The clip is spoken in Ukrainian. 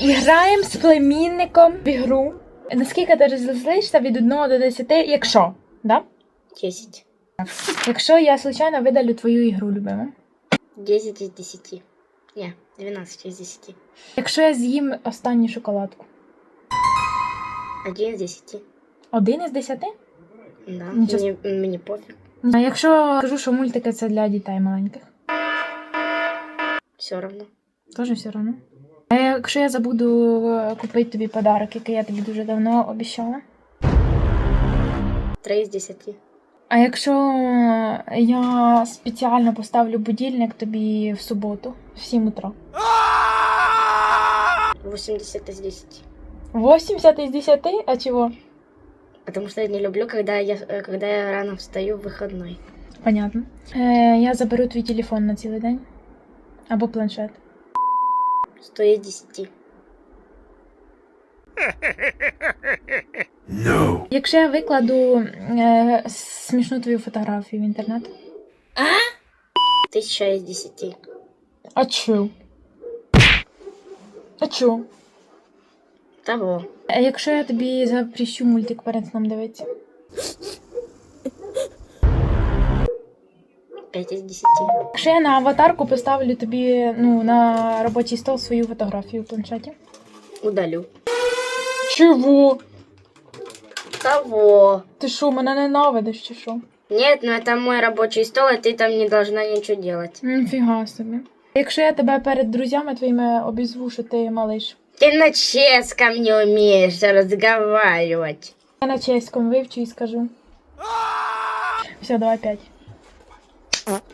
І граємо з племінником в ігру. Наскільки ти розлізлишся від 1 до 10, якщо, да? 10. Якщо я случайно видалю твою ігру, любима. 10 из 10. Не, 12 из 10. Якщо я з'їм останню шоколадку. 1 из 10. Один із десяти? Да, Ничего мне, мне пофиг. А якщо скажу, що мультики це для дітей маленьких, Все равно. теж все одно. А якщо я забуду е, купити тобі подарок, який я тобі дуже давно обіцяла? 3 из 10. А якщо я спеціально поставлю будильник тобі в суботу, в 7 утра? 80 из 10. 80 із 10? А чого? Потому что я не люблю, когда я, э, когда я рано встаю в выходной. Понятно. Е, я заберу твій телефон на цілий день. Або планшет. 100 из 10. Якщо я викладу е, смішну твою фотографію в інтернет. 1000 из 10. А чо? А чо? Того. А якщо я тобі запрещу мультик перед сном дивитися? 5 из 10. Якщо я на аватарку поставлю тобі ну, на робочий стол свою фотографію в планшеті. Удалю. Чого? Того. Ти що, мене ненавидиш чи що? Нет, ну это мой рабочий стол, и ты там не должна ничего делать. Ніфіга собі. Якщо я тебе перед друзями твоїми обізву, що ти малиш. Ты на чешском не умеешь разговаривать. Я на чеському вивчу і скажу. Все, давай п'ять. Mm-hmm.